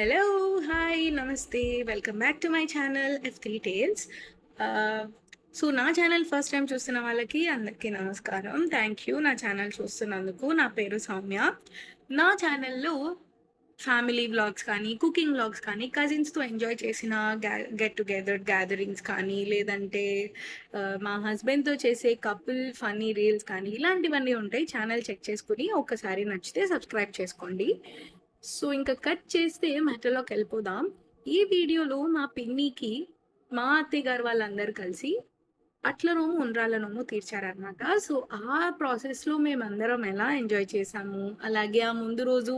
Hello hi నమస్తే. Welcome back to my channel F three tales so నా channel first time చూస్తున్న వాళ్ళకి అందరికీ నమస్కారం. థ్యాంక్ యూ నా ఛానల్ చూస్తున్నందుకు నా పేరు సౌమ్య. నా ఛానల్లో ఫ్యామిలీ వ్లాగ్స్ కానీ కుకింగ్ వ్లాగ్స్ కానీ కజిన్స్తో ఎంజాయ్ చేసిన గెట్ టుగెదర్ గ్యాదరింగ్స్ కానీ లేదంటే uh, మా హస్బెండ్తో చేసే కపుల్ ఫన్నీ రీల్స్ కానీ ఇలాంటివన్నీ ఉంటాయి. ఛానల్ చెక్ చేసుకుని ఒకసారి నచ్చితే సబ్స్క్రైబ్ చేసుకోండి. సో ఇంకా కట్ చేస్తే మ్యాటర్లోకి వెళ్ళిపోదాం. ఈ వీడియోలో మా పిన్నికి మా అత్తయ్య గారు వాళ్ళందరూ కలిసి అట్ల నోము ఉండ్రాల నోము తీర్చారనమాట. సో ఆ ప్రాసెస్లో మేమందరం ఎలా ఎంజాయ్ చేసాము అలాగే ఆ ముందు రోజు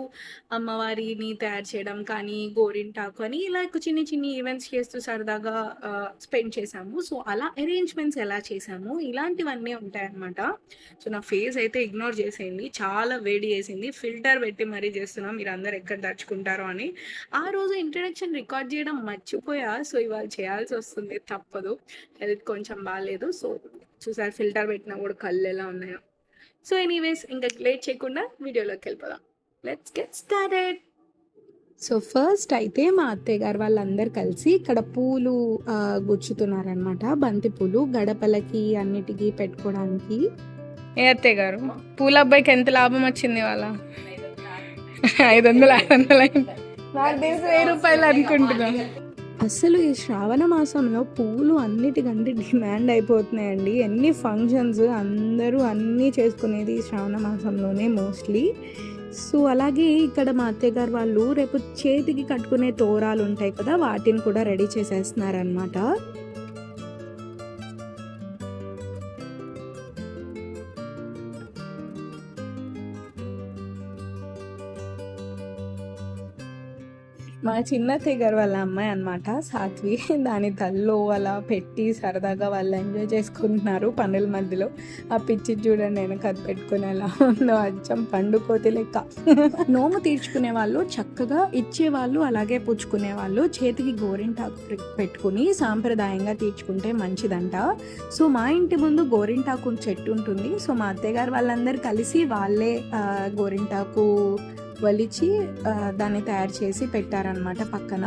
అమ్మవారిని తయారు చేయడం కానీ గోరింటాకు అని ఇలా చిన్ని చిన్ని ఈవెంట్స్ చేస్తూ సరదాగా స్పెండ్ చేసాము. సో అలా అరేంజ్మెంట్స్ ఎలా చేసాము ఇలాంటివన్నీ ఉంటాయన్నమాట సో నా ఫేస్ అయితే ఇగ్నోర్ చేసేయండి చాలా వేడి చేసింది. ఫిల్టర్ పెట్టి మరీ చేస్తున్నాం మీరు అందరు ఎక్కడ దర్చుకుంటారో అని. ఆ రోజు ఇంట్రడక్షన్ రికార్డ్ చేయడం మర్చిపోయా. సో ఇవాళ చేయాల్సి వస్తుంది తప్పదు. హెల్త్ కొంచెం బాగాలేదు సో చూసారు ఫిల్టర్ పెట్టినా కూడా కళ్ళు ఎలా ఉన్నాయో. సో ఎనీవేస్ ఇంకా లేట్ చేయకుండా వీడియోలోకి వెళ్ళిపోదాం. Let's get started so first అయితే మా అత్తయ్య గారు వాళ్ళందరూ కలిసి ఇక్కడ పూలు గుచ్చుతున్నారనమాట బంతి పూలు గడపలకి అన్నిటికీ పెట్టుకోవడానికి. ఏ అత్తయ్య గారు? పూల అబ్బాయికి ఎంత లాభం వచ్చింది వాళ్ళ ఐదు వందలు ఐదు వందలు. అయింది. నాకు తెలిసి వెయ్యి రూపాయలు అనుకుంటున్నాం. అసలు ఈ శ్రావణ మాసంలో పూలు అన్నిటికంటే డిమాండ్ అయిపోతున్నాయండి. ఎన్ని ఫంక్షన్స్ అందరూ అన్నీ చేసుకునేది ఈ శ్రావణ మాసంలోనే మోస్ట్లీ. సో అలాగే ఇక్కడ మా అత్తయ్య గారు వాళ్ళు రేపు చేతికి కట్టుకునే తోరాలు ఉంటాయి కదా వాటిని కూడా రెడీ చేసేస్తున్నారనమాట మా చిన్న తెగర్ వాళ్ళ అమ్మాయి అన్నమాట సాత్వి. దాని తల్లో అలా పెట్టి సరదాగా వాళ్ళు ఎంజాయ్ చేసుకుంటున్నారు పనుల మధ్యలో. ఆ పిచ్చి చూడండి నేను కథ పెట్టుకుని ఎలా ఉందో అచ్చం పండుకోతి లెక్క. నోము తీర్చుకునే వాళ్ళు చక్కగా ఇచ్చేవాళ్ళు అలాగే పుచ్చుకునే వాళ్ళు చేతికి గోరింటాకు పెట్టుకుని సాంప్రదాయంగా తీర్చుకుంటే మంచిదంట. సో మా ఇంటి ముందు గోరింటాకు చెట్టు ఉంటుంది. సో మా అత్తయ్య గారు వాళ్ళందరూ కలిసి వాళ్ళే గోరింటాకు వలిచి దాన్ని తయారు చేసి అనమాట పక్కన.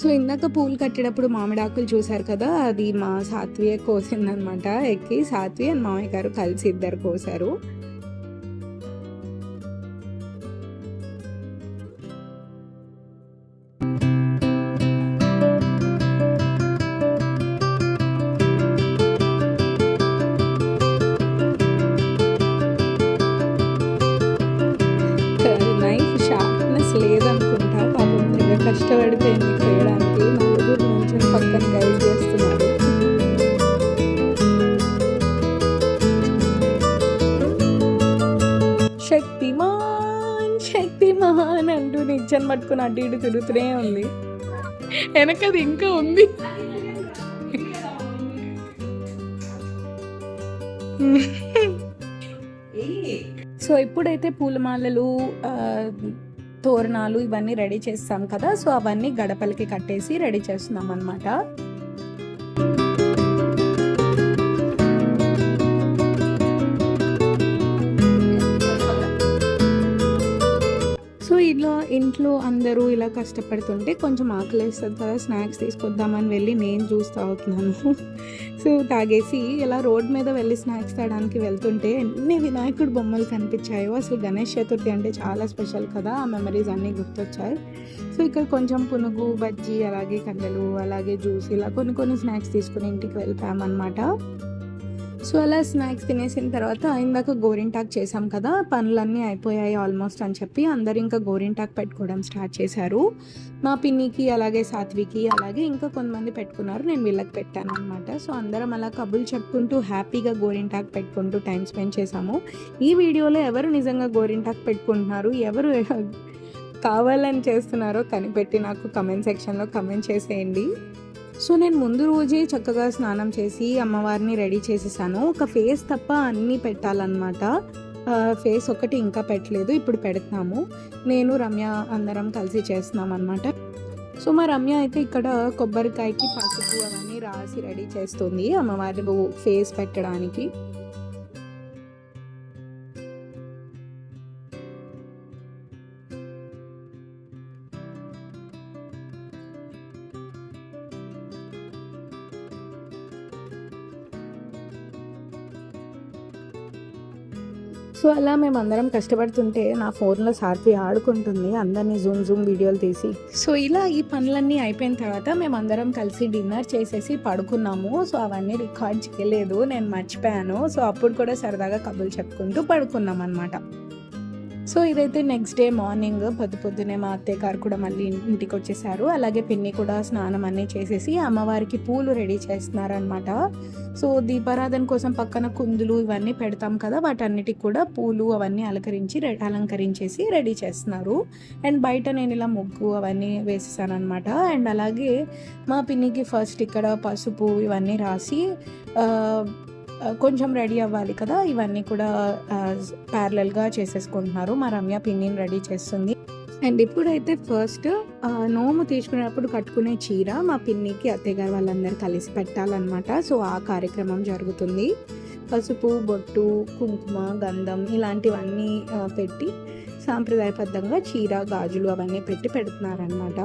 సో ఇందాక పూలు కట్టేటప్పుడు మామిడాకులు చూశారు కదా అది మా సాత్వియ కోసిందనమాట ఎక్కి సాత్వి అండ్ మామయ్య గారు కలిసి ఇద్దరు కోసారు శక్తిమాన్ శక్తిమాన్ అంటూ నిచ్చెన పట్టుకుని అటు ఇటు తిరుగుతూనే ఉంది. వెనకది ఇంకా ఉంది. సో ఇప్పుడైతే పూలమాలలు తోరణాలు ఇవన్నీ రెడీ చేస్తాం కదా. సో అవన్నీ గడపలకి కట్టేసి రెడీ చేస్తున్నాం అనమాట ఇంట్లో అందరూ ఇలా కష్టపడుతుంటే కొంచెం ఆకలేస్తుంది కదా స్నాక్స్ తీసుకొద్దామని వెళ్ళి నేను జ్యూస్ తాగుతున్నాను. సో తాగేసి ఇలా రోడ్ మీద వెళ్ళి స్నాక్స్ తాగడానికి వెళ్తుంటే ఎన్ని వినాయకుడు బొమ్మలు కనిపించాయో. అసలు గణేష్ చతుర్థి అంటే చాలా స్పెషల్ కదా ఆ మెమరీస్ అన్నీ గుర్తొచ్చాయి. సో ఇక్కడ కొంచెం పునుగు బజ్జీ అలాగే కండలు అలాగే జ్యూస్ ఇలా కొన్ని కొన్ని స్నాక్స్ తీసుకుని ఇంటికి వెళ్ళిపోయామన్నమాట. సో అలా స్నాక్స్ తినేసిన తర్వాత ఇందాక గోరింటాక్ చేసాం కదా పనులన్నీ అయిపోయాయి ఆల్మోస్ట్ అని చెప్పి అందరు ఇంకా గోరింటాక్ పెట్టుకోవడం స్టార్ట్ చేశారు. మా పిన్నికి అలాగే సాత్వికి అలాగే ఇంకా కొంతమంది పెట్టుకున్నారు నేను వీళ్ళకి పెట్టాను అనమాట సో అందరం అలా కబుర్లు చెప్పుకుంటూ హ్యాపీగా గోరింటాక్ పెట్టుకుంటూ టైం స్పెండ్ చేసాము ఈ వీడియోలో ఎవరు నిజంగా గోరింటాక్ పెట్టుకుంటున్నారు ఎవరు కావాలని చేస్తున్నారో కనిపెట్టి నాకు కమెంట్ సెక్షన్లో కమెంట్ చేసేయండి. సో నేను ముందు రోజే చక్కగా స్నానం చేసి అమ్మవారిని రెడీ చేసేసాను. ఒక ఫేస్ తప్ప అన్నీ పెట్టాలన్నమాట. ఫేస్ ఒకటి ఇంకా పెట్టలేదు ఇప్పుడు పెడతాము నేను రమ్య అందరం కలిసి చేస్తున్నాం అనమాట సో మా రమ్య అయితే ఇక్కడ కొబ్బరికాయకి పసుపు అవన్నీ రాసి రెడీ చేస్తుంది అమ్మవారి ఫేస్ పెట్టడానికి. సో అలా మేము అందరం కష్టపడుతుంటే నా ఫోన్లో సార్పి ఆడుకుంటుంది అందరినీ జూమ్ జూమ్ వీడియోలు తీసి. సో ఇలా ఈ పనులన్నీ అయిపోయిన తర్వాత మేము అందరం కలిసి డిన్నర్ చేసేసి పడుకున్నాము. సో అవన్నీ రికార్డ్ చేయలేదు నేను మర్చిపోయాను. సో అప్పుడు కూడా సరదాగా కబుర్లు చెప్పుకుంటూ పడుకున్నాం అనమాట సో ఇదైతే నెక్స్ట్ డే మార్నింగ్ పొద్దు పొద్దునే మా అత్తయ్య గారు కూడా మళ్ళీ ఇంటికి వచ్చేసారు. అలాగే పిన్ని కూడా స్నానం అన్నీ చేసేసి అమ్మవారికి పూలు రెడీ చేస్తున్నారనమాట సో దీపారాధన కోసం పక్కన కుందులు ఇవన్నీ పెడతాం కదా వాటన్నిటికి కూడా పూలు అవన్నీ అలంకరించి రె- అలంకరించేసి రెడీ చేస్తున్నారు. అండ్ బయట నేను ఇలా ముగ్గు అవన్నీ వేసేసాను అనమాట అండ్ అలాగే మా పిన్నికి ఫస్ట్ ఇక్కడ పసుపు ఇవన్నీ రాసి కొంచెం రెడీ అవ్వాలి కదా ఇవన్నీ కూడా ప్యారలల్గా చేసేసుకుంటున్నారు. మా రమ్య పిన్నిని రెడీ చేస్తుంది. అండ్ ఇప్పుడైతే ఫస్ట్ నోము తీసుకునేటప్పుడు కట్టుకునే చీర మా పిన్నికి అత్తయ్య గారు వాళ్ళందరూ కలిసి పెట్టాలన్నమాట. సో ఆ కార్యక్రమం జరుగుతుంది. పసుపు బొట్టు కుంకుమ గంధం ఇలాంటివన్నీ పెట్టి సాంప్రదాయబద్ధంగా చీర గాజులు అవన్నీ పెట్టి పెడుతున్నారనమాట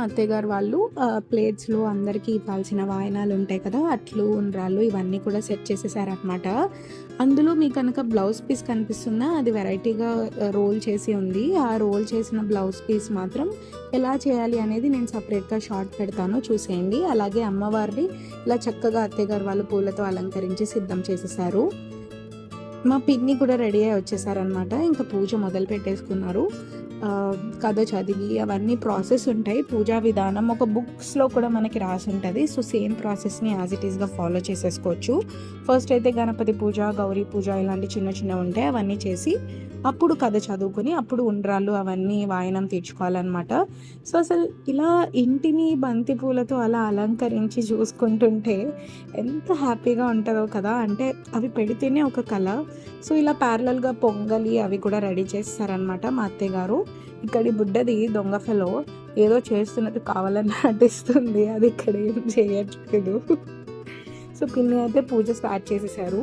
మా అత్తయ్యగారు వాళ్ళు ప్లేట్స్లో అందరికీ ఇవ్వాల్సిన వాయనాలు ఉంటాయి కదా అట్లు ఉండ్రాళ్ళు ఇవన్నీ కూడా సెట్ చేసేసారనమాట అందులో మీకు కనుక బ్లౌజ్ పీస్ కనిపిస్తుందా? అది వెరైటీగా రోల్ చేసి ఉంది. ఆ రోల్ చేసిన బ్లౌజ్ పీస్ మాత్రం ఎలా చేయాలి అనేది నేను సపరేట్గా షార్ట్ పెడతాను చూసేయండి. అలాగే అమ్మవారిని ఇలా చక్కగా అత్తయ్యగారు వాళ్ళు పూలతో అలంకరించి సిద్ధం చేసేసారు. మా పిన్ని కూడా రెడీ అయి వచ్చేసారనమాట ఇంకా పూజ మొదలు పెట్టేసుకున్నారు. కథ చదివి అవన్నీ ప్రాసెస్ ఉంటాయి. పూజా విధానం ఒక బుక్స్లో కూడా మనకి రాసి ఉంటుంది సో సేమ్ ప్రాసెస్ని యాజ్ ఇట్ ఈస్గా ఫాలో చేసేసుకోవచ్చు. ఫస్ట్ అయితే గణపతి పూజ గౌరీ పూజ ఇలాంటి చిన్న చిన్న ఉంటాయి. అవన్నీ చేసి అప్పుడు కథ చదువుకొని అప్పుడు ఉండ్రాళ్ళు అవన్నీ వాయనం తీర్చుకోవాలన్నమాట. సో అసలు ఇలా ఇంటిని బంతి పూలతో అలా అలంకరించి చూసుకుంటుంటే ఎంత హ్యాపీగా ఉంటుందో కదా! అంటే అవి పెడితేనే ఒక కళ. సో ఇలా ప్యారలల్గా పొంగలి అవి కూడా రెడీ చేస్తారనమాట మా అత్తయ్య గారు. ఇక్కడి బుడ్డది దొంగ ఫెలో ఏదో చేస్తున్నట్టు కావాలని నటిస్తుంది అది ఇక్కడ ఏం చేయట్లేదు. సో పిన్ని అయితే పూజ స్టార్ట్ చేసేసారు.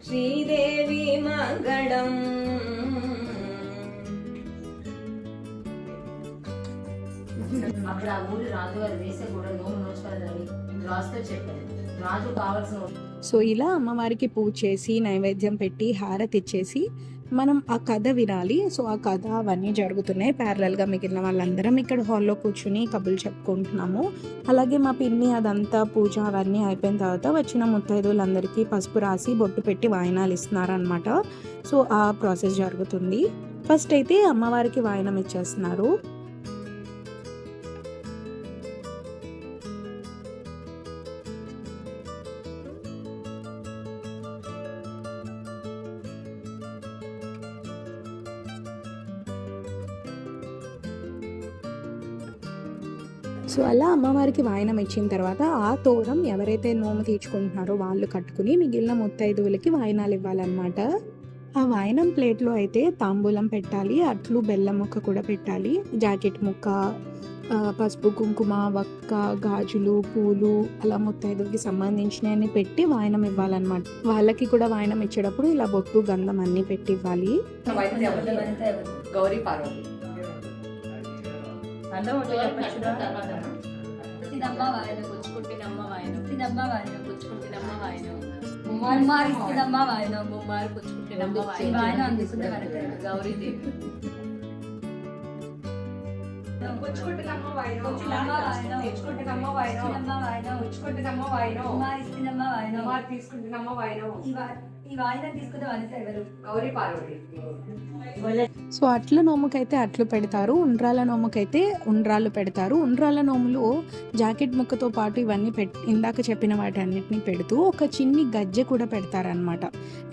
శ్రీదేవి మంగళం అప్పుడు ఆ ఊరి రాజు గారు వేసే కూడా నూనె నోచుకోలేదని రాజుతో చెప్పారు. రాజు కావాల్సిన సో ఇలా అమ్మవారికి పూజ చేసి నైవేద్యం పెట్టి హారతి ఇచ్చేసి మనం ఆ కథ వినాలి. సో ఆ కథ అవన్నీ జరుగుతున్నాయి. ప్యారలల్గా మిగిలిన వాళ్ళందరం ఇక్కడ హాల్లో కూర్చుని కబుర్లు చెప్పుకుంటున్నాము. అలాగే మా పిన్ని అదంతా పూజ అవన్నీ అయిపోయిన తర్వాత వచ్చిన ముత్తైదులందరికీ పసుపు రాసి బొట్టు పెట్టి వాయనాలు ఇస్తున్నారనమాట సో ఆ ప్రాసెస్ జరుగుతుంది. ఫస్ట్ అయితే అమ్మవారికి వాయనం ఇచ్చేస్తున్నారు. సో అలా అమ్మవారికి వాయనం ఇచ్చిన తర్వాత ఆ తోరం ఎవరైతే నోము తీర్చుకుంటున్నారో వాళ్ళు కట్టుకుని మిగిలిన ముత్తైదువులకి వాయనాలు ఇవ్వాలన్నమాట. ఆ వాయనం ప్లేట్లో అయితే తాంబూలం పెట్టాలి అట్లు బెల్లం ముక్క కూడా పెట్టాలి జాకెట్ ముక్క పసుపు కుంకుమ వక్క గాజులు పూలు అలా ముత్తైదువుకి సంబంధించినవి పెట్టి వాయనం ఇవ్వాలన్నమాట. వాళ్ళకి కూడా వాయనం ఇచ్చేటప్పుడు ఇలా బొట్టు గంధం అన్నీ పెట్టి ఇవ్వాలి. గౌరీ పార్వతి. తర్వాత ఇదమ్మ వాయన పుచ్చుకుంటున్నమ్మ వాయన. ఇదమ్మ వాయన పుచ్చుకుంటున్నమ్మ వాయన. ముమ్మారు ఇస్తుందమ్మ వాయన. ముమ్మారు పుచ్చుకుంటున్నమ్మ వాయన. వాయన. అందుకుంటే మనకి. గౌరీదేవి పుచ్చుకుంటున్నమ్మ వాయనం. పుచ్చుకుంటున్నమ్మ వాయనం. తెచ్చుకుంటున్నమ్మ వాయనం. ఇస్తుందమ్మ వాయన. పుచ్చుకుంటున్నమ్మ వాయనం. ముమ్మారు ఇస్తుందమ్మ వాయన. కుమార్ తీసుకుంటున్నమ్మ వాయనం. సో అట్ల నోముకైతే అట్లు పెడతారు ఉండ్రాల నోముకైతే ఉండ్రాలు పెడతారు. ఉండ్రాల నోములో జాకెట్ ముక్కతో పాటు ఇవన్నీ పెట్ ఇందాక చెప్పిన వాటి అన్నిటిని పెడుతూ ఒక చిన్ని గజ్జె కూడా పెడతారనమాట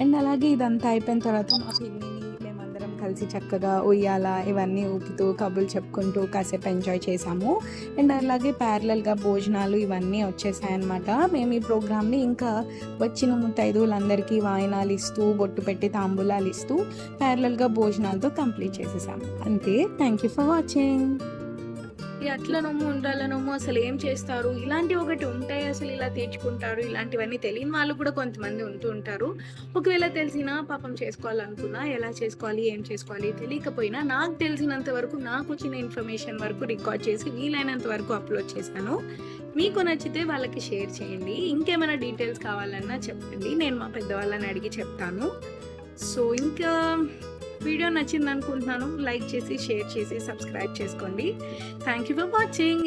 అండ్ అలాగే ఇదంతా అయిపోయిన తర్వాత మా పిన్నిని మేమందరం కలిసి చక్కగా ఉయ్యాల ఇవన్నీ ఊపుతూ కబుర్లు చెప్పుకుంటూ కాసేపు ఎంజాయ్ చేసాము అండ్ అలాగే ప్యారలల్గా భోజనాలు ఇవన్నీ వచ్చేసాయన్నమాట. మేము ఈ ప్రోగ్రామ్ని ఇంకా వచ్చిన ముత్తైదువులందరికీ వాయినాలు ఇస్తూ బొట్టు పెట్టి తాంబూలాలు ఇస్తూ ప్యారలల్గా భోజనాలతో కంప్లీట్ చేసేసాము. అంతే. థ్యాంక్ యూ ఫర్ వాచింగ్ అట్ల నొమ్ము ఉండాల నొమ్ము అసలు ఏం చేస్తారు? ఇలాంటి ఒకటి ఉంటాయి అసలు ఇలా తీర్చుకుంటారు. ఇలాంటివన్నీ తెలియని వాళ్ళు కూడా కొంతమంది ఉంటూ ఉంటారు. ఒకవేళ తెలిసినా పాపం చేసుకోవాలనుకున్నా ఎలా చేసుకోవాలి ఏం చేసుకోవాలి తెలియకపోయినా నాకు తెలిసినంత వరకు నాకు వచ్చిన ఇన్ఫర్మేషన్ వరకు రికార్డ్ చేసి వీలైనంత వరకు అప్లోడ్ చేశాను. మీకు నచ్చితే వాళ్ళకి షేర్ చేయండి. ఇంకేమైనా డీటెయిల్స్ కావాలన్నా చెప్పండి. నేను మా పెద్దవాళ్ళని అడిగి చెప్తాను. సో ఇంకా వీడియో నచ్చింది అనుకుంటున్నాను లైక్ చేసి షేర్ చేసి సబ్స్క్రైబ్ చేసుకోండి. Thank you for watching